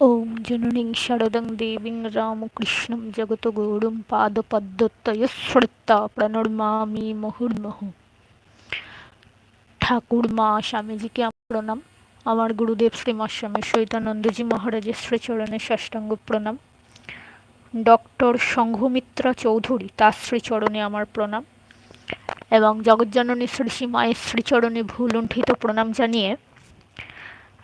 ॐ जननीं शरदं देवीं रामकृष्णं जगतगुरुं পাদপদ্মতয়স্মৃতা প্রণমামি মুহুর্মুহু ঠাকুর মা স্বামীজিকে আমার প্রণাম আমার গুরুদেব শ্রীমা স্বামী সৈতানন্দজি মহারাজের শ্রীচরণে ষষ্ঠাঙ্গ প্রণাম ডক্টর সংঘমিত্রা চৌধুরী তার শ্রীচরণে আমার প্রণাম এবং জগজ্জননী শ্রী শ্রী মায়ের শ্রীচরণে ভুলুণ্ঠিত প্রণাম জানিয়ে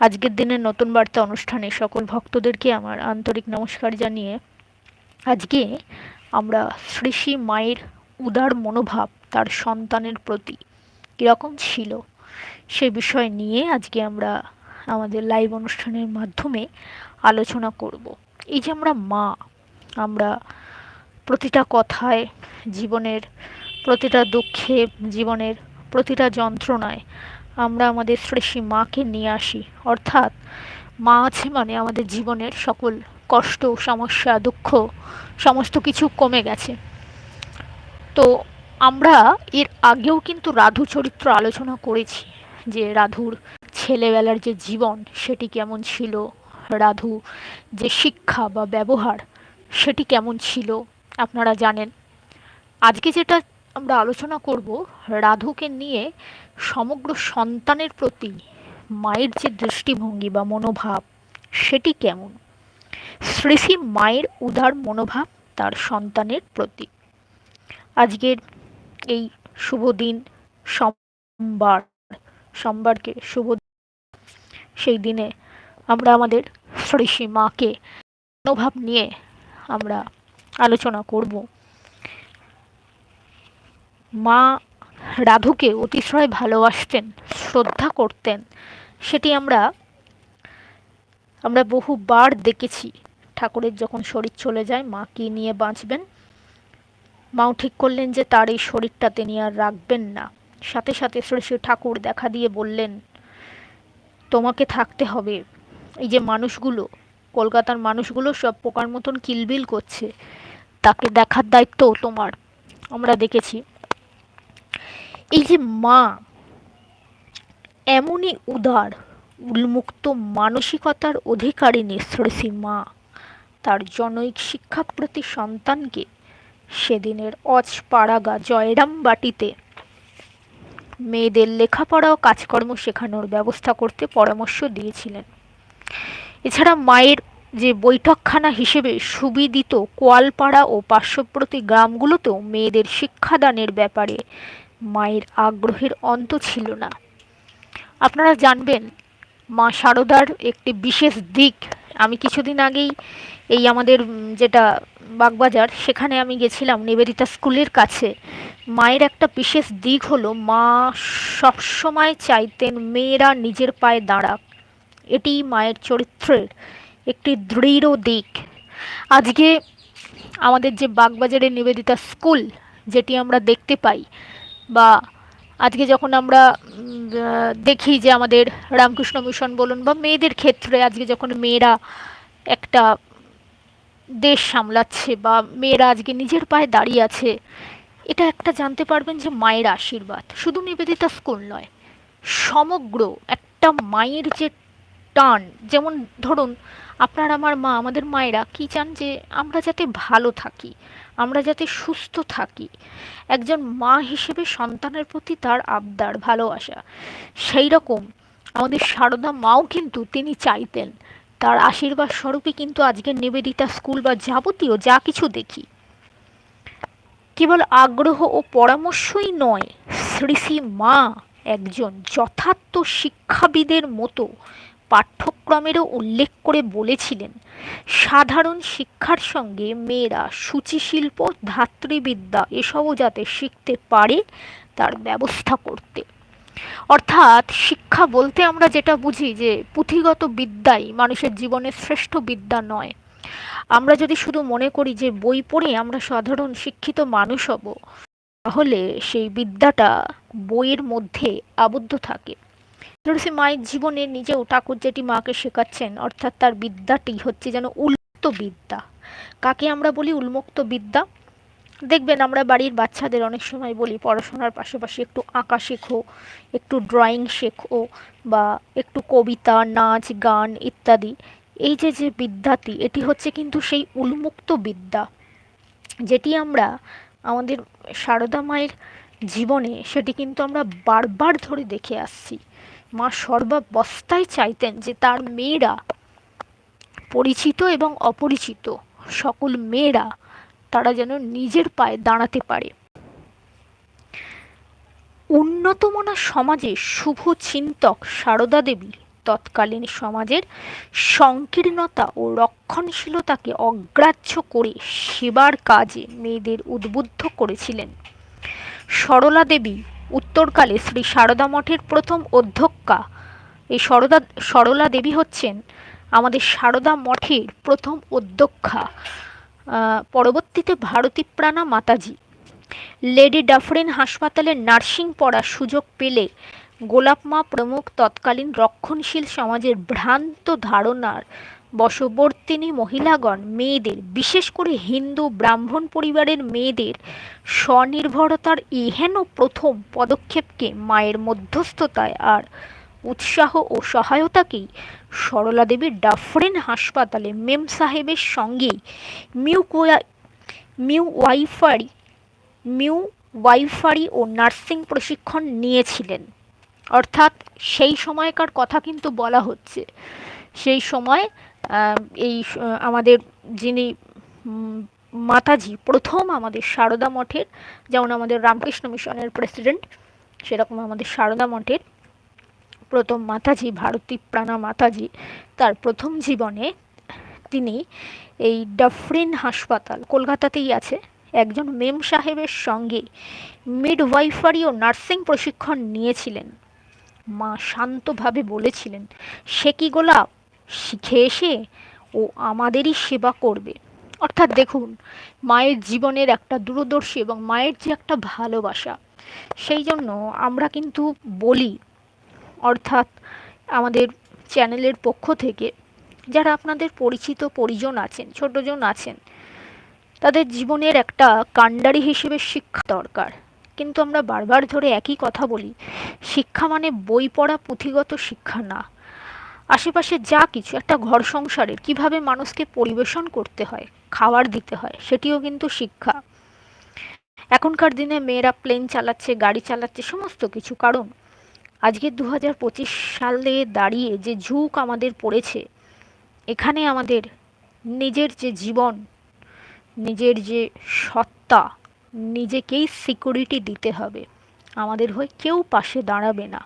আজকের দিনের নতুন বার্তা অনুষ্ঠানে সকল ভক্তদেরকে আমার আন্তরিক নমস্কার জানিয়ে আজকে আমরা শ্রী শ্রী মায়ের উদার মনোভাব তার সন্তানের প্রতি কীরকম ছিল সে বিষয় নিয়ে আজকে আমরা আমাদের লাইভ অনুষ্ঠানের মাধ্যমে আলোচনা করব। এই যে আমরা মা, আমরা প্রতিটা কথায় জীবনের প্রতিটা দুঃখে, জীবনের প্রতিটা যন্ত্রণায় আমরা আমাদের শ্রেষী মাকে নিয়ে আসি। অর্থাৎ মা আছে মানে আমাদের জীবনের সকল কষ্ট, সমস্যা, দুঃখ, সমস্ত কিছু কমে গেছে। তো আমরা এর আগেও কিন্তু রাধু চরিত্র আলোচনা করেছি যে রাধুর ছেলেবেলার যে জীবন সেটি কেমন ছিল, রাধু যে শিক্ষা বা ব্যবহার সেটি কেমন ছিল, আপনারা জানেন। আজকে যেটা আমরা আলোচনা করব, রাধুকে নিয়ে সমগ্র সন্তানের প্রতি মায়ের যে দৃষ্টিভঙ্গি বা মনোভাব, সেটি কেমন? শ্রী শ্রী মায়ের উদার মনোভাব তার সন্তানের প্রতি। আজকের এই শুভ দিন, সোমবার, সোমবারকে শুভ সেই দিনে আমরা আমাদের শ্রী শ্রী মাকে মনোভাব নিয়ে আমরা আলোচনা করব। মা রাধুকে অতিশয় ভালোবাসতেন, শ্রদ্ধা করতেন। সেটি আমরা আমরা বহুবার দেখেছি। ঠাকুরের যখন শরীর চলে যায়, মা কি নিয়ে বাঁচবেন? মাও ঠিক করলেন যে তার এই শরীরটা তিনি আর রাখবেন না। সাথে সাথে শ্রী ঠাকুর দেখা দিয়ে বললেন, তোমাকে থাকতে হবে। এই যে মানুষগুলো, কলকাতার মানুষগুলো সব পোকার মতন কিলবিল করছে, তাকে দেখার দায়িত্ব তোমার। আমরা দেখেছি এই যে মা, এমনই উদার, উন্মুক্ত মানসিকতার অধিকারী শ্রেষী মা। তার জনৈক শিক্ষাপ্রতি সন্তানকে সেদিনের অজপাড়াগা জয়রাম বাটিতে মেয়েদের লেখাপড়া ও কাজকর্ম শেখানোর ব্যবস্থা করতে পরামর্শ দিয়েছিলেন। এছাড়া মায়ের যে বৈঠকখানা হিসেবে সুবিদিত কোয়ালপাড়া ও পার্শ্ববর্তী গ্রামগুলোতেও মেয়েদের শিক্ষাদানের ব্যাপারে মায়ের আগ্রহের অন্ত ছিল না। আপনারা জানবেন, মা শারদার একটি বিশেষ দিক। আমি কিছুদিন আগেই এই আমাদের যেটা বাগবাজার, সেখানে আমি গেছিলাম নিবেদিতা স্কুলের কাছে। মায়ের একটা বিশেষ দিক হলো, মা সবসময় চাইতেন মেয়েরা নিজের পায়ে দাঁড়াক। এটি মায়ের চরিত্রের একটি দৃঢ় দিক। আজকে আমাদের যে বাগবাজারের নিবেদিতা স্কুল, যেটি আমরা দেখতে পাই বা আজকে যখন আমরা দেখি যে আমাদের রামকৃষ্ণ মিশন বলুন বা মেয়েদের ক্ষেত্রে আজকে যখন মেয়েরা একটা দেশ সামলাচ্ছে বা মেয়েরা আজকে নিজের পায়ে দাঁড়িয়ে আছে, এটা একটা জানতে পারবেন যে মায়ের আশীর্বাদ। শুধু নিবেদিতা স্কুল নয়, সমগ্র একটা মায়ের যে টান, যেমন ধরুন আপনার, আমার মা, আমাদের মায়েরা কি চান যে আমরা যাতে ভালো থাকি? আমরা যাতে সুস্থ থাকি। একজন মা হিসেবে সন্তানের প্রতি তার আবদার, ভালোবাসা। সেই রকম আমাদের সারদা মাও কিন্তু তিনি চাইতেন। তার আশীর্বাদ স্বরূপই কিন্তু আজকের নিবেদিতা স্কুল বা যাবতীয় যা কিছু দেখি। কেবল আগ্রহ ও পরামর্শই নয়, শ্রী শ্রী মা একজন যথার্থ শিক্ষাবিদের মতো পাঠ্যক্রমেরও উল্লেখ করে বলেছিলেন, সাধারণ শিক্ষার সঙ্গে মেয়েরা সূচিশিল্প, ধাত্রীবিদ্যা এসবও যাতে শিখতে পারে তার ব্যবস্থা করতে। অর্থাৎ শিক্ষা বলতে আমরা যেটা বুঝি যে পুঁথিগত বিদ্যাই মানুষের জীবনের শ্রেষ্ঠ বিদ্যা নয়। আমরা যদি শুধু মনে করি যে বই পড়ে আমরা সাধারণ শিক্ষিত মানুষ হব, তাহলে সেই বিদ্যাটা বইয়ের মধ্যে আবদ্ধ থাকে। তুলসী মায়ের জীবনে নিজেও ঠাকুর যেটি মাকে শেখাচ্ছেন, অর্থাৎ তার বিদ্যাটি হচ্ছে যেন উন্মুক্ত বিদ্যা। কাকে আমরা বলি উন্মুক্ত বিদ্যা? দেখবেন আমরা বাড়ির বাচ্চাদের অনেক সময় বলি পড়াশোনার পাশাপাশি একটু আঁকা শেখো, একটু ড্রয়িং শেখো বা একটু কবিতা, নাচ, গান ইত্যাদি। এই যে যে বিদ্যাটি, এটি হচ্ছে কিন্তু সেই উন্মুক্ত বিদ্যা, যেটি আমরা আমাদের সারদা মায়ের জীবনে সেটি কিন্তু আমরা বারবার ধরে দেখে আসছি। মা সর্বাবস্থায় চাইতেন যে তার মেয়েরা পরিচিত এবং অপরিচিত, সকল মেয়েরা তারা যেন নিজের পায়ে দাঁড়াতে পারে। উন্নতমনা সমাজে শুভ চিন্তক সারদা দেবী তৎকালীন সমাজের সংকীর্ণতা ও রক্ষণশীলতাকে অগ্রাহ্য করে সেবার কাজে মেয়েদের উদ্বুদ্ধ করেছিলেন। সরলা দেবী উত্তরকালে শ্রী সারদা মঠের প্রথম অধ্যক্ষা এই সরদা, সরলা দেবী হচ্ছেন আমাদের সারদা মঠের প্রথম অধ্যক্ষা। পরবর্তীতে ভারতী প্রাণা মাতাজি। লেডি ডাফরিন হাসপাতালে নার্সিং পড়ার সুযোগ পেলে গোলাপ মা প্রমুখ তৎকালীন রক্ষণশীল সমাজের ভ্রান্ত ধারণার বশবর্তিনী মহিলাগণ, মেয়েদের, বিশেষ করে হিন্দু ব্রাহ্মণ পরিবারের মেয়েদের স্বনির্ভরতার এহেন প্রথম পদক্ষেপকে মায়ের মধ্যস্থতায় আর উৎসাহ ও সহায়তাকেই সরলা দেবী ডাফরিন হাসপাতালে মেম সাহেবের সঙ্গেই মিউ মিউ ওয়াইফারি মিউ ওয়াইফারি ও নার্সিং প্রশিক্ষণ নিয়েছিলেন। অর্থাৎ সেই সময়কার কথা কিন্তু বলা হচ্ছে। সেই সময় এই আমাদের যিনি মাতাজি, প্রথম আমাদের সারদা মঠের, যেমন আমাদের রামকৃষ্ণ মিশনের প্রেসিডেন্ট সেরকম আমাদের সারদা মঠের প্রথম মাতাজি, ভারতী প্রাণা মাতাজি, তার প্রথম জীবনে তিনি এই ডাফরিন হাসপাতাল কলকাতাতেই আছে। একজন মেম সাহেবের সঙ্গে মিডওয়াইফারি ও নার্সিং প্রশিক্ষণ নিয়েছিলেন। মা শান্তভাবে বলেছিলেন, সে কি গোলাপ? শিখে এসে ও আমাদেরই সেবা করবে। অর্থাৎ দেখুন, মায়ের জীবনের একটা দূরদর্শী এবং মায়ের যে একটা ভালোবাসা, সেই জন্য আমরা কিন্তু বলি, অর্থাৎ আমাদের চ্যানেলের পক্ষ থেকে, যারা আপনাদের পরিচিত পরিজন আছেন, ছোটজন আছেন, তাদের জীবনের একটা কাণ্ডারি হিসেবে শিক্ষা দরকার। কিন্তু আমরা বারবার ধরে একই কথা বলি, শিক্ষা মানে বই পড়া পুঁথিগত শিক্ষা না। আশেপাশে যা কিছু, একটা ঘর সংসারের, কীভাবে মানুষকে পরিবেশন করতে হয়, খাবার দিতে হয়, সেটিও কিন্তু শিক্ষা। এখনকার দিনে মেয়েরা প্লেন চালাচ্ছে, গাড়ি চালাচ্ছে, সমস্ত কিছু। কারণ আজকে দু হাজার পঁচিশ সালে দাঁড়িয়ে যে ঝুঁক আমাদের পড়েছে, এখানে আমাদের নিজের যে জীবন, নিজের যে সত্তা, নিজেকেই সিকিউরিটি দিতে হবে। আমাদের হয়ে কেউ পাশে দাঁড়াবে না।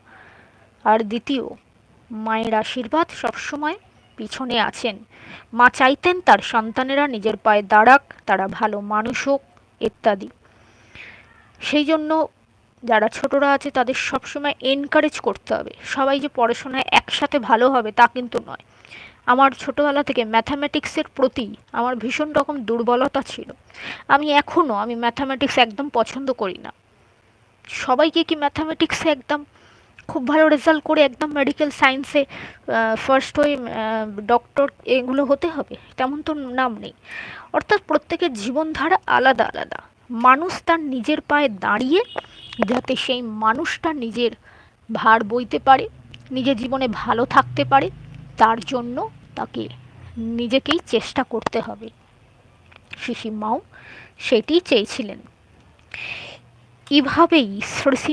আর দ্বিতীয় মায়ের আশীর্বাদ সবসময় পিছনে আছেন। মা চাইতেন তার সন্তানেরা নিজের পায়ে দাঁড়াক, তারা ভালো মানুষ হোক, ইত্যাদি। সেই জন্য যারা ছোটরা আছে, তাদের সবসময় এনকারেজ করতে হবে। সবাই যে পড়াশোনায় একসাথে ভালো হবে, তা কিন্তু নয়। আমার ছোটোবেলা থেকে ম্যাথামেটিক্সের প্রতি আমার ভীষণ রকম দুর্বলতা ছিল। আমি এখনও আমি ম্যাথামেটিক্স একদম পছন্দ করি না। সবাইকে কি ম্যাথামেটিক্সে একদম খুব ভালো রেজাল্ট করে একদম মেডিকেল সায়েন্সে ফার্স্ট হয়ে ডক্টর এগুলো হতে হবে, তেমন তো নাম নেই। অর্থাৎ প্রত্যেকের জীবনধারা আলাদা আলাদা। মানুষ তার নিজের পায়ে দাঁড়িয়ে যাতে সেই মানুষটা নিজের ভার বইতে পারে, নিজের জীবনে ভালো থাকতে পারে, তার জন্য তাকে নিজেকেই চেষ্টা করতে হবে। শিশিমাও সেটি চেয়েছিলেন। এভাবেই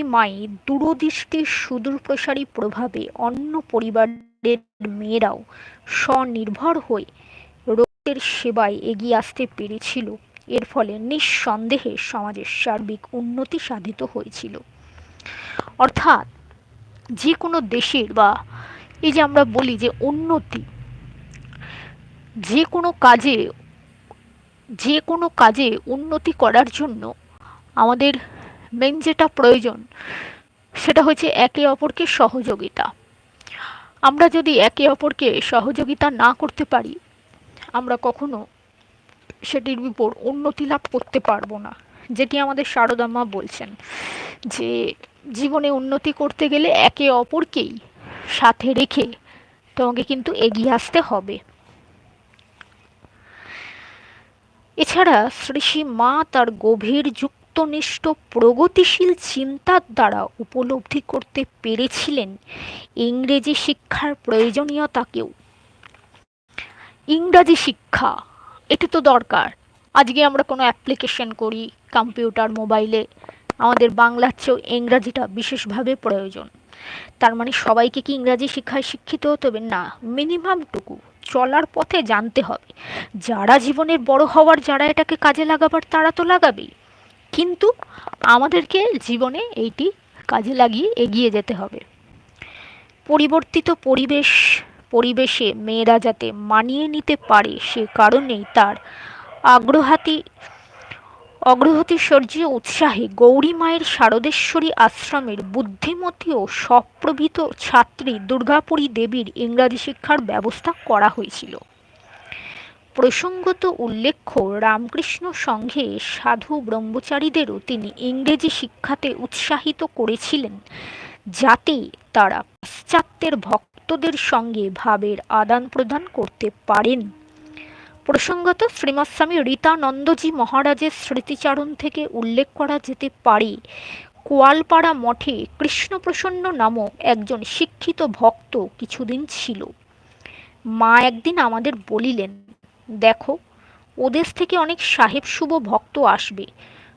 মায়ের দূরদৃষ্টির সুদূরপ্রসারী প্রভাবে অন্য পরিবারের মেয়েরাও স্বনির্ভর হয়ে রোগের সেবায় এগিয়ে আসতে পেরেছিল। এর ফলে নিঃসন্দেহে সমাজের সার্বিক উন্নতি সাধিত হয়েছিল। অর্থাৎ যে কোনো দেশের বা এই যে আমরা বলি যে উন্নতি যে কোনো কাজে যে কোনো কাজে উন্নতি করার জন্য আমাদের মেন যেটা প্রয়োজন, সেটা হচ্ছে একে অপরকে সহযোগিতা। আমরা যদি একে অপরকে সহযোগিতা না করতে পারি, আমরা কখনো সেটির বিপর উন্নতি লাভ করতে পারব না। যেটি আমাদের শারদাম্মা বলছেন যে, জীবনে উন্নতি করতে গেলে একে অপরকেই সাথে রেখে তোমাকে কিন্তু এগিয়ে আসতে হবে। এছাড়া শ্রীষী মা তার গভীর যুক্তনিষ্ঠ প্রগতিশীল চিন্তার দ্বারা উপলব্ধি করতে পেরেছিলেন ইংরেজি শিক্ষার প্রয়োজনীয়তাকেও। ইংরাজি শিক্ষা, এটি তো দরকার। আজকে আমরা কোনো অ্যাপ্লিকেশন করি কম্পিউটার, মোবাইলে, আমাদের বাংলার চেয়েও ইংরাজিটা বিশেষভাবে প্রয়োজন। তার মানে সবাইকে কি ইংরাজি শিক্ষায় শিক্ষিত হতে হবে? না মিনিমামটুকু চলার পথে জানতে হবে। যারা জীবনের বড় হওয়ার, যারা এটাকে কাজে লাগাবার, তারা তো লাগাবেই। কিন্তু আমাদেরকে জীবনে এইটি কাজে লাগিয়ে এগিয়ে যেতে হবে। পরিবর্তিত পরিবেশ, পরিবেশে মেয়েরা যাতে মানিয়ে নিতে পারে সে কারণেই তার আগ্রহাতি অগ্রহতিশর্য উৎসাহে গৌরী মায়ের শারদেশ্বরী আশ্রমের বুদ্ধিমতী ও সপ্রভিত ছাত্রী দুর্গাপুরী দেবীর ইংরাজি শিক্ষার ব্যবস্থা করা হয়েছিল। প্রসঙ্গত উল্লেখ্য, রামকৃষ্ণ সংঘে সাধু ব্রহ্মচারীদেরও তিনি ইংরেজি শিক্ষাতে উৎসাহিত করেছিলেন, যাতে তারা পাশ্চাত্যের ভক্তদের সঙ্গে ভাবের আদান প্রদান করতে পারেন। প্রসঙ্গত শ্রীমৎস্বামী রীতানন্দজি মহারাজের স্মৃতিচারণ থেকে উল্লেখ করা যেতে পারে, কোয়ালপাড়া মঠে কৃষ্ণপ্রসন্ন নামক একজন শিক্ষিত ভক্ত কিছুদিন ছিল। মা একদিন আমাদের বলিলেন দেখো ওদেশ থেকে অনেক সাহেব শুভ ভক্ত আসবে।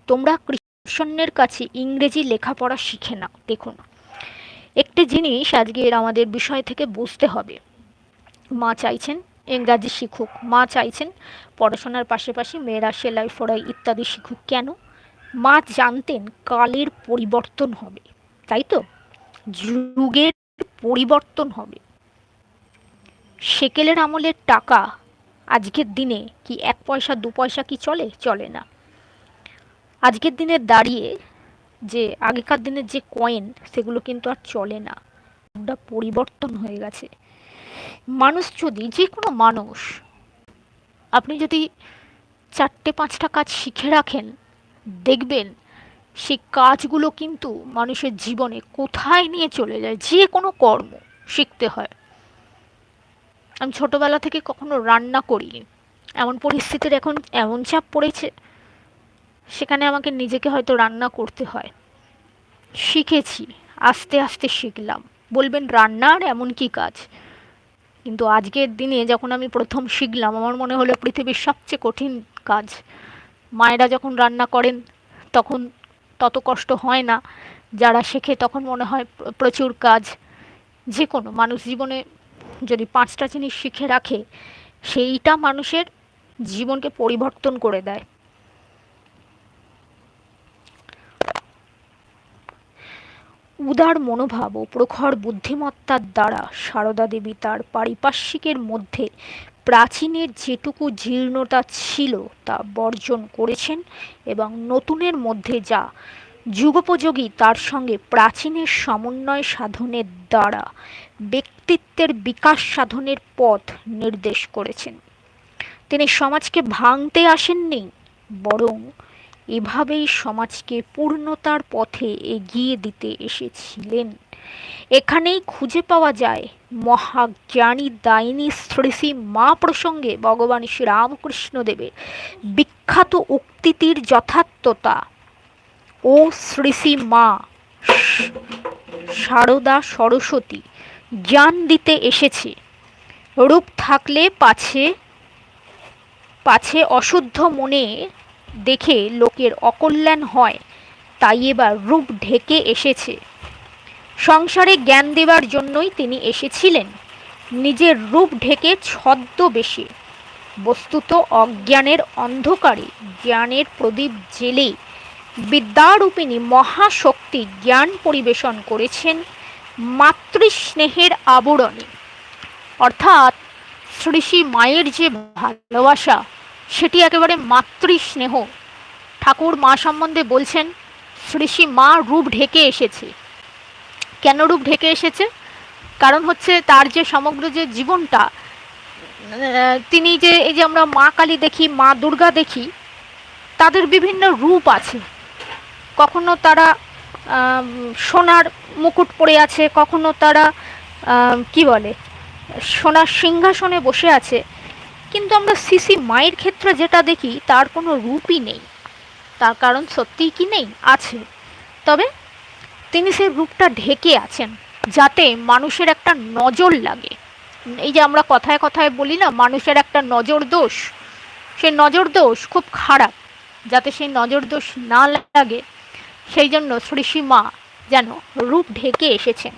তোমরা কৃষ্ণের কাছে ইংরেজি লেখাপড়া শিখে নাও দেখুন একটি জিনিস আজকের আমাদের বিষয় থেকে বুঝতে হবে। মা চাইছেন ইংরাজি শিখুক, মা চাইছেন পড়াশোনার পাশাপাশি মেয়েরা সেলাই, ফড়াই ইত্যাদি শিখুক। কেন? মা জানতেন কালের পরিবর্তন হবে, তাই তো? যুগের পরিবর্তন হবে। সেকেলের আমলের টাকা আজকের দিনে কি এক পয়সা, দু পয়সা কি চলে? চলে না। আজকের দিনে দাঁড়িয়ে যে আগেকার দিনের যে কয়েন সেগুলো কিন্তু আর চলে না। ওটা পরিবর্তন হয়ে গেছে। মানুষ যদি, যে কোনো মানুষ, আপনি যদি চারটে, পাঁচটা কাজ শিখে রাখেন, দেখবেন সেই কাজগুলো কিন্তু মানুষের জীবনে কোথায় নিয়ে চলে যায়? যে কোনো কর্ম শিখতে হয়। আমি ছোটবেলা থেকে কখনো রান্না করিনি। এমন পরিস্থিতির এখন এমন চাপ পড়েছে, সেখানে আমাকে নিজেকে হয়তো রান্না করতে হয়। শিখেছি, আস্তে আস্তে শিখলাম। বলবেন রান্নার এমন কি কাজ? কিন্তু আজকের দিনে যখন আমি প্রথম শিখলাম, আমার মনে হলো পৃথিবীর সবচেয়ে কঠিন কাজ। মায়েরা যখন রান্না করেন, তখন তত কষ্ট হয় না। যারা শেখে তখন মনে হয় প্রচুর কাজ। যে কোনো মানুষ জীবনে যদি পাঁচটা জিনিস শিখে রাখে, সেইটা মানুষের জীবনকে পরিবর্তন করে দেয়। উদার মনোভাব ও প্রখর বুদ্ধিমত্তার দ্বারা সারদা দেবী তার পারিপার্শ্বিকের মধ্যে প্রাচীনের যেটুকু জীর্ণতা ছিল তা বর্জন করেছেন এবং নতুনের মধ্যে যা যুগোপযোগী তার সঙ্গে প্রাচীনের সমন্বয় সাধনের দ্বারা ব্যক্তিত্বের বিকাশ সাধনের পথ নির্দেশ করেছেন। তিনি সমাজকে ভাঙতে আসেননি, বরং এভাবেই সমাজকে পূর্ণতার পথে এগিয়ে দিতে এসেছিলেন। এখানেই খুঁজে পাওয়া যায়, মহাজ্ঞানী দায়িনী শ্রী মা প্রসঙ্গে ভগবান শ্রীরামকৃষ্ণদেবের বিখ্যাত উক্তিটির যথার্থতা ও শ্রী মা সারদা সরস্বতী, জ্ঞান দিতে এসেছে। রূপ থাকলে পাছে পাছে অশুদ্ধ মনে দেখে লোকের অকল্যাণ হয়, তাই এবার রূপ ঢেকে এসেছে। সংসারে জ্ঞান দেবার জন্যই তিনি এসেছিলেন। নিজের রূপ ঢেকে ছদ্মবেশে। বস্তুত অজ্ঞানের অন্ধকারে জ্ঞানের প্রদীপ জেলে বিদ্যারূপিণী মহাশক্তি জ্ঞান পরিবেশন করেছেন মাতৃস্নেহের আবরণে। অর্থাৎ শ্রী শ্রী মায়ের যে ভালোবাসা, সেটি একেবারে মাতৃস্নেহ। ঠাকুর মা সম্বন্ধে বলছেন শ্রী শ্রী মা রূপ ঢেকে এসেছে। কেন রূপ ঢেকে এসেছে? কারণ হচ্ছে তার যে সমগ্র যে জীবনটা তিনি যে এই যে আমরা মা কালী দেখি, মা দুর্গা দেখি, তাদের বিভিন্ন রূপ আছে। কখনো তারা সোনার মুকুট পরে আছে, কখনো তারা কি বলে, সোনার সিংহাসনে বসে আছে। কিন্তু আমরা সিসি মায়ের ক্ষেত্রে যেটা দেখি, তার কোনো রূপই নেই। তার কারণ সত্যিই কি নেই? আছে। তবে তিনি সেই রূপটা ঢেকে আছেন, যাতে মানুষের একটা নজর লাগে। এই যে আমরা কথায় কথায় বলি না, মানুষের একটা নজর দোষ। সেই নজর দোষ খুব খারাপ, যাতে সেই নজর দোষ না লাগে সেই জন্য শ্রীষী মা যেন রূপ ঢেকে এসেছেন।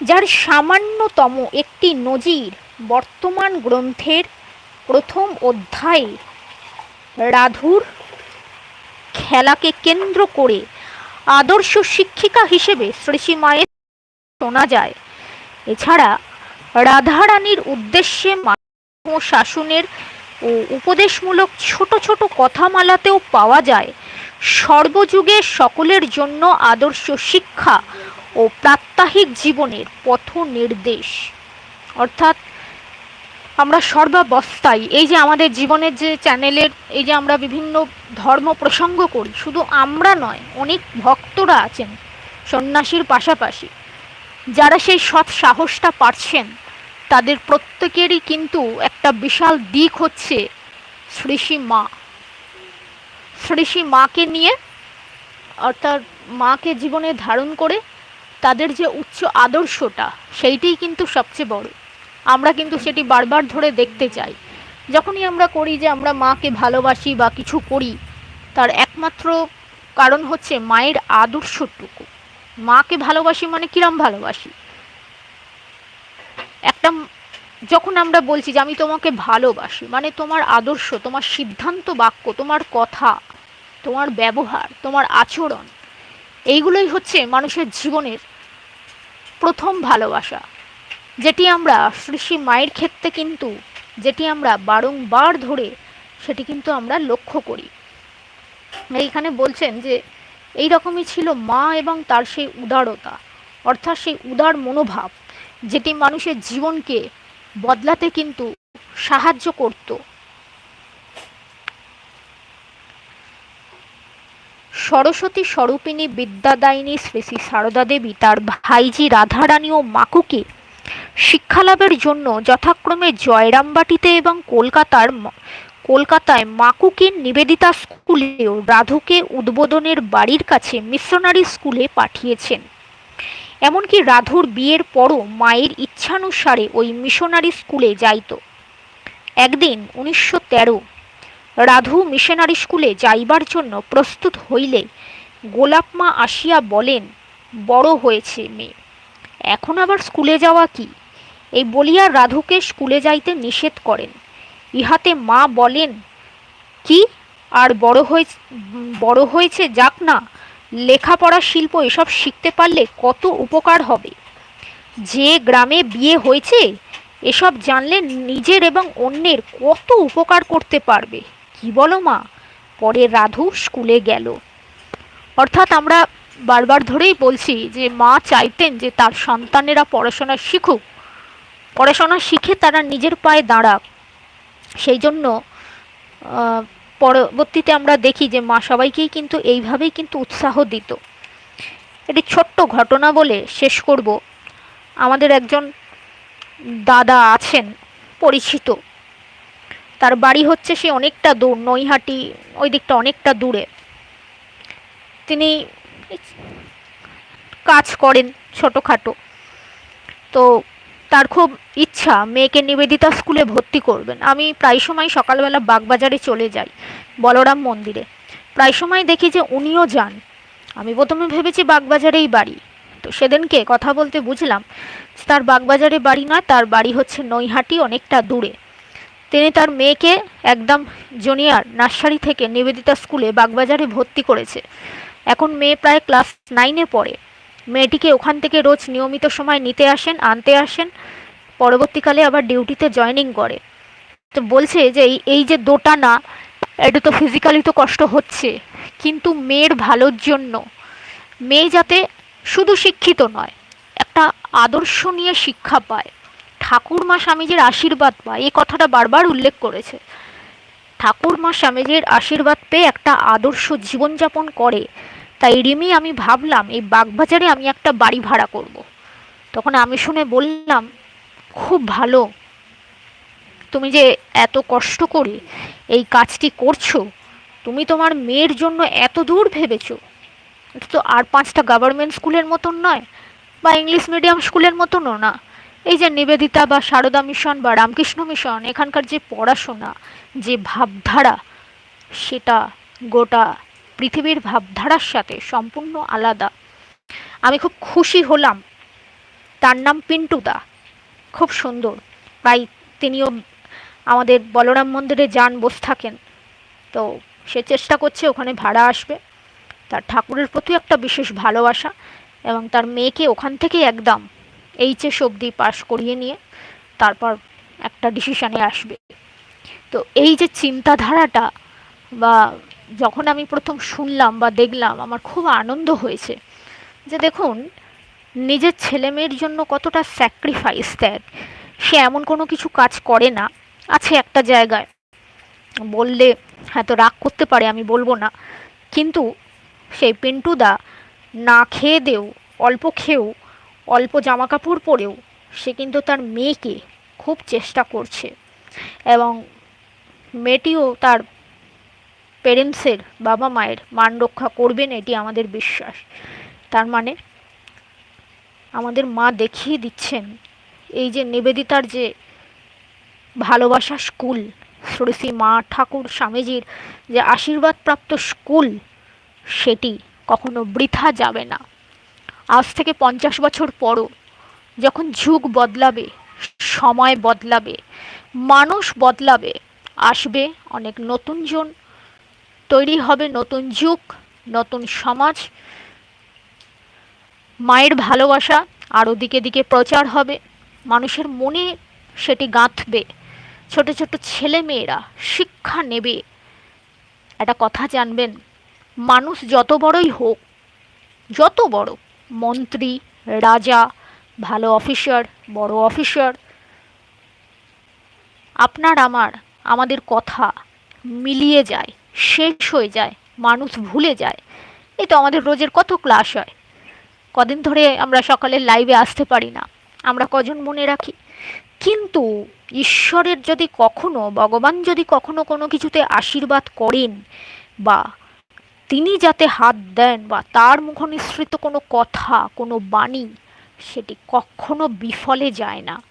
যার সামান্যতম একটি নজির বর্তমান গ্রন্থের প্রথম অধ্যায়ে রাধুর খেলাকে কেন্দ্র করে আদর্শ শিক্ষিকা হিসেবে শ্রীষী মায়ের শোনা যায়। এছাড়া রাধারানীর উদ্দেশ্যে শাসনের ও উপদেশমূলক ছোট ছোট কথামালাতেও পাওয়া যায় সর্বযুগে সকলের জন্য আদর্শ শিক্ষা ও প্রাত্যহিক জীবনের পথ নির্দেশ। অর্থাৎ আমরা সর্বাবস্থায়। এই যে আমাদের জীবনের যে চ্যানেলের, এই যে আমরা বিভিন্ন ধর্ম প্রসঙ্গ করি, শুধু আমরা নয়, অনেক ভক্তরা আছেন সন্ন্যাসীর পাশাপাশি। যারা সেই সৎ সাহসটা পারছেন, তাদের প্রত্যেকেরই কিন্তু একটা বিশাল দিক হচ্ছে শ্রীষী মা। শ্রীষী মাকে নিয়ে, অর্থাৎ মাকে জীবনে ধারণ করে তাদের যে উচ্চ আদর্শটা, সেইটাই কিন্তু সবচেয়ে বড়। আমরা কিন্তু সেটি বারবার ধরে দেখতে চাই। যখনই আমরা করি যে আমরা মাকে ভালোবাসি বা কিছু করি, তার একমাত্র কারণ হচ্ছে মায়ের আদর্শটুকু। মাকে ভালোবাসি মানে কিরম ভালোবাসি? একটা যখন আমরা বলছি যে আমি তোমাকে ভালোবাসি মানে তোমার আদর্শ, তোমার সিদ্ধান্ত বাক্য, তোমার কথা তোমার ব্যবহার, তোমার আচরণ, এইগুলোই হচ্ছে মানুষের জীবনের প্রথম ভালোবাসা। যেটি আমরা শ্রী মায়ের ক্ষেত্রে কিন্তু, যেটি আমরা বারংবার ধরে, সেটি কিন্তু আমরা লক্ষ্য করি। এইখানে বলছেন যে এই রকমই ছিল মা এবং তার সেই উদারতা, অর্থাৎ সেই উদার মনোভাব, যেটি মানুষের জীবনকে বদলাতে কিন্তু সাহায্য করত। সরস্বতী স্বরূপিণী বিদ্যাদায়িনী শ্রী শ্রী সারদা দেবী, তার ভাইজি রাধারানী ও মাকুকে শিক্ষালাভের জন্য যথাক্রমে জয়রামবাটিতে এবং কলকাতার কলকাতায় মাকুকে নিবেদিতা স্কুলেও রাধুকে উদ্বোধনের বাড়ির কাছে মিশনারি স্কুলে পাঠিয়েছেন। এমনকি রাধুর বিয়ের পরও মায়ের ইচ্ছানুসারে ওই মিশনারি স্কুলে যাইত। একদিন উনিশশো তেরো রাধু মিশনারি স্কুলে যাইবার জন্য প্রস্তুত হইলে গোলাপ মা আসিয়া বলেন, বড় হয়েছে মেয়ে। এখন আবার স্কুলে যাওয়া কি? এই বলিয়া রাধুকে স্কুলে যাইতে নিষেধ করেন। ইহাতে মা বলেন, কি? আর বড় হয়ে, বড় হয়েছে যাক না, লেখাপড়া শিল্প এসব শিখতে পারলে কত উপকার হবে। যে গ্রামে বিয়ে হয়েছে, এসব জানলে নিজের এবং অন্যের কত উপকার করতে পারবে। কি বলো মা? পরে রাধু স্কুলে গেল। অর্থাৎ আমরা বারবার ধরেই বলছি যে মা চাইতেন যে তার সন্তানেরা পড়াশোনা শিখুক। পড়াশোনা শিখে তারা নিজের পায়ে দাঁড়াক। সেই জন্য পরবর্তীতে আমরা দেখি যে মা সবাইকেই কিন্তু এইভাবেই কিন্তু উৎসাহ দিত। এটি ছোট্ট ঘটনা বলে শেষ করব। আমাদের একজন দাদা আছেন, পরিচিত। তার বাড়ি হচ্ছে সে অনেকটা দূর, নৈহাটি, ওই দিকটা অনেকটা দূরে। তিনি কাজ করেন ছোটোখাটো। তো তার খুব ইচ্ছা, মেয়েকে নিবেদিতা স্কুলে ভর্তি করবেন। আমি প্রায় সময় সকালবেলা বাগবাজারে চলে যাই, বলরাম মন্দিরে। প্রায় সময় দেখি যে উনিও যান। আমি প্রথমে ভেবেছি বাগবাজারেই বাড়ি। তো সেদিনকে কথা বলতে বুঝলাম, তার বাগবাজারে বাড়ি নয় তার বাড়ি হচ্ছে নৈহাটি, অনেকটা দূরে। তিনি তার মেয়েকে একদম জুনিয়র নার্সারি থেকে নিবেদিতা স্কুলে বাগবাজারে ভর্তি করেছে। এখন মেয়ে প্রায় ক্লাস নাইনে পড়ে। মেয়েটিকে ওখান থেকে রোজ নিয়মিত সময় নিতে আসেন, আনতে আসেন। পরবর্তীকালে আবার ডিউটিতে জয়নিং করে। তো বলছে যে এই যে দোটানা, এটা তো ফিজিক্যালি তো কষ্ট হচ্ছে, কিন্তু মেয়ের ভালোর জন্য। মেয়ে যাতে শুধু শিক্ষিত নয়, একটা আদর্শ নিয়ে শিক্ষা পায়। ঠাকুরমা স্বামীজির আশীর্বাদ পায়। এই কথাটা বারবার উল্লেখ করেছে। ঠাকুরমা স্বামীজির আশীর্বাদ পেয়ে একটা আদর্শ জীবনযাপন করে। তাই রিমি, আমি ভাবলাম, এই বাগবাজারে আমি একটা বাড়ি ভাড়া করব। তখন আমি শুনে বললাম, খুব ভালো। তুমি যে এত কষ্ট করে এই কাজটি করছ, তুমি তোমার মেয়ের জন্য এত দূর ভেবেছো। তো আর পাঁচটা গভর্নমেন্ট স্কুলের মতন নয়, বা ইংলিশ মিডিয়াম স্কুলের মতনও না। এই যে নিবেদিতা বা সারদা মিশন বা রামকৃষ্ণ মিশন, এখানকার যে পড়াশোনা, যে ভাবধারা, সেটা গোটা পৃথিবীর ভাবধারার সাথে সম্পূর্ণ আলাদা। আমি খুব খুশি হলাম। তার নাম পিন্টুদা খুব সুন্দর। তাই তিনিও আমাদের বলরাম মন্দিরে যান, বসে থাকেন। তো সে চেষ্টা করছে, ওখানে ভাড়া আসবে। তার ঠাকুরের প্রতি একটা বিশেষ ভালোবাসা এবং তার মেয়েকে ওখান থেকে একদম এইচএস অবধি পাশ করিয়ে নিয়ে তারপর একটা ডিসিশানে আসবে। তো এই যে চিন্তাধারাটা বা যখন আমি প্রথম শুনলাম বা দেখলাম, আমার খুব আনন্দ হয়েছে যে দেখুন, নিজের ছেলে মেয়ের জন্য কতটা স্যাক্রিফাইস দেয়। সে এমন কোনো কিছু কাজ করে না, আছে একটা জায়গায়। বললে হয়তো রাগ করতে পারে, আমি বলব না। কিন্তু সেই পিন্টুদা না খেয়ে দেও, অল্প খেয়েও অল্প জামা কাপড় পরেও সে কিন্তু তার মেয়েকে খুব চেষ্টা করছে এবং মেয়েটিও তার পেরেন্টসের বাবা মায়ের মান রক্ষা করবেন, এটি আমাদের বিশ্বাস। তার মানে আমাদের মা দেখিয়ে দিচ্ছেন এই যে নিবেদিতার যে ভালোবাসা স্কুল শ্রী মা ঠাকুর স্বামীজির যে আশীর্বাদপ্রাপ্ত স্কুল, সেটি কখনো বৃথা যাবে না। আজ থেকে পঞ্চাশ বছর পরও যখন যুগ বদলাবে, সময় বদলাবে, মানুষ বদলাবে, আসবে অনেক নতুন জন, তৈরি হবে নতুন যুগ, নতুন সমাজ। মায়ের ভালোবাসা আরও দিকে দিকে প্রচার হবে, মানুষের মনে সেটি গাঁথবে, ছোট ছোট ছেলে মেয়েরা শিক্ষা নেবে। একটা কথা জানবেন, মানুষ যত বড়ই হোক, যত বড় মন্ত্রী, রাজা, ভালো অফিসার বড় অফিসার আপনার আমার, আমাদের কথা মিলিয়ে যায়, শেষ হয়ে যায়, মানুষ ভুলে যায়। এই তো আমাদের রোজের কত ক্লাস হয়। কদিন ধরে আমরা সকালে লাইভে আসতে পারি না। আমরা কজন মনে রাখি? কিন্তু ঈশ্বরের যদি কখনো, ভগবান যদি কখনো কোনো কিছুতে আশীর্বাদ করেন বা তিনি যাতে হাত দেন বা তার মুখনিসৃত কোনো কথা, কোনো বাণী, সেটি কখনো বিফলে যায় না।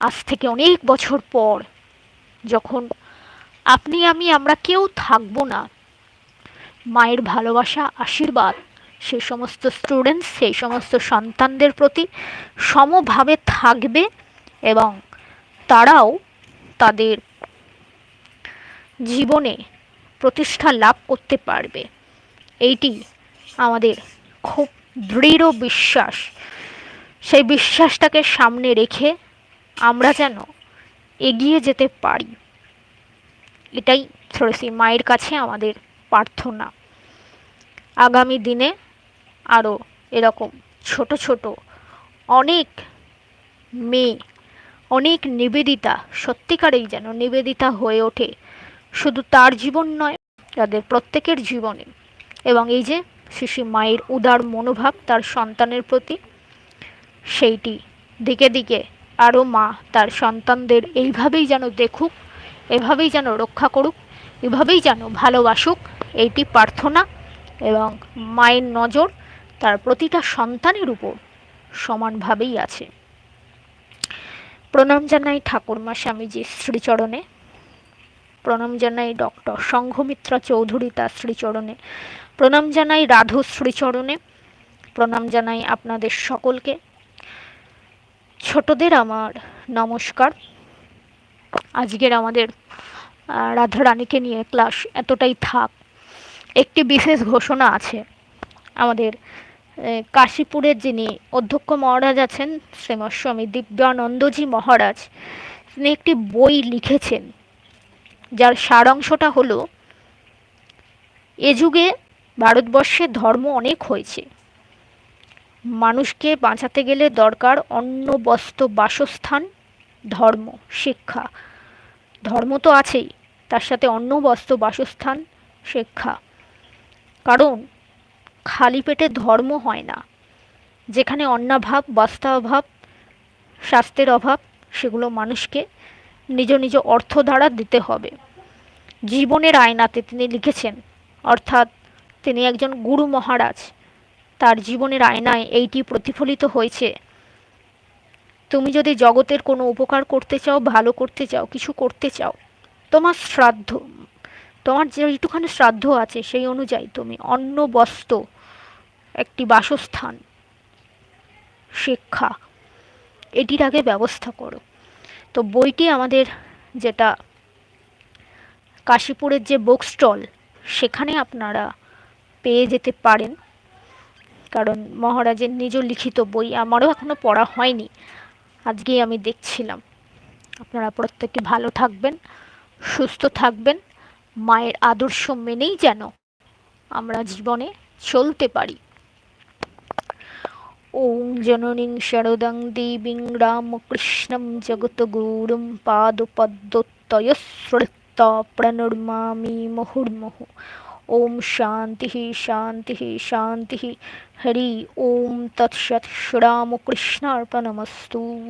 আজ থেকে অনেক বছর পর যখন আপনি, আমি, আমরা কেউ থাকব না, মায়ের ভালোবাসা, আশীর্বাদ সেই সমস্ত স্টুডেন্টস সেই সমস্ত সন্তানদের প্রতি সমভাবে থাকবে এবং তারাও তাদের জীবনে প্রতিষ্ঠা লাভ করতে পারবে। এইটি আমাদের খুব দৃঢ় বিশ্বাস। সেই বিশ্বাসটাকে সামনে রেখে আমরা যেন এগিয়ে যেতে পারি। এটাই সরস্বতী মায়ের কাছে আমাদের প্রার্থনা। আগামী দিনে আরও এরকম ছোট ছোট অনেক মেয়ে, অনেক নিবেদিতা সত্যিকারেই যেন নিবেদিতা হয়ে ওঠে। শুধু তার জীবন নয়, তাদের প্রত্যেকের জীবনে। এবং এই যে শিশু মায়ের উদার মনোভাব তার সন্তানের প্রতি, সেইটি দিকে দিকে আরও মা তার সন্তানদের এইভাবেই যেন দেখুক, এভাবেই যেন রক্ষা করুক, এভাবেই যেন ভালোবাসুক, এইটি প্রার্থনা। এবং মায়ের নজর তার প্রতিটা সন্তানের উপর সমানভাবেই আছে। প্রণাম জানাই ঠাকুরমা স্বামীজি শ্রীচরণে। প্রণাম জানাই ডক্টর সংঘমিত্রা চৌধুরী তার শ্রীচরণে। প্রণাম জানাই রাধু শ্রীচরণে। প্রণাম জানাই আপনাদের সকলকে। ছোটদের আমার নমস্কার। আজকের আমাদের রাধারানীকে নিয়ে ক্লাস এতটাই থাক। একটি বিশেষ ঘোষণা আছে। আমাদের কাশীপুরের যিনি অধ্যক্ষ মহারাজ আছেন শ্রীমস্বামী দিব্যানন্দজি মহারাজ, তিনি একটি বই লিখেছেন। যার সারাংশটা হলো, এ যুগে ভারতবর্ষে ধর্ম অনেক হয়েছে। মানুষকে বাঁচাতে গেলে দরকার অন্ন বস্ত্র, বাসস্থান, ধর্ম, শিক্ষা। ধর্ম তো আছেই, তার সাথে অন্ন বস্ত্র, বাসস্থান, শিক্ষা। কারণ খালি পেটে ধর্ম হয় না, যেখানে অন্নাভাব বাস্তাভাব স্বাস্থ্যের অভাব, সেগুলো মানুষকে নিজ নিজ অর্থ দ্বারা দিতে হবে। জীবনের আয়নাতে তিনি লিখেছেন, অর্থাৎ তিনি একজন গুরু মহারাজ। তার জীবনের আয়নায় এইটি প্রতিফলিত হয়েছে। তুমি যদি জগতের কোনো উপকার করতে চাও, ভালো করতে চাও, কিছু করতে চাও, তোমার শ্রাদ্ধ, তোমার যেইটুখানি শ্রাদ্ধ আছে, সেই অনুযায়ী তুমি অন্ন, বস্ত্র, একটি বাসস্থান, শিক্ষা, এটির আগে ব্যবস্থা করো। তো বইটি আমাদের যেটা কাশীপুরের যে বুক স্টল সেখানে আপনারা পেয়ে যেতে পারেন। কারণ মহারাজের নিজ লিখিত বই আমারও এখনও পড়া হয়নি। আজকেই আমি দেখছিলাম। আপনারা প্রত্যেকে ভালো থাকবেন, সুস্থ থাকবেন, মায়ের আদর্শ মেনেই যেন আমরা জীবনে চলতে পারি। ওম জননীং শরদং দেবীং प्रणुर्मामि मुहुर्मुह ओम शांति ही शांति ही शांति ही हरि ओम तत्सत। श्रीरामकृष्णार्पणमस्तु।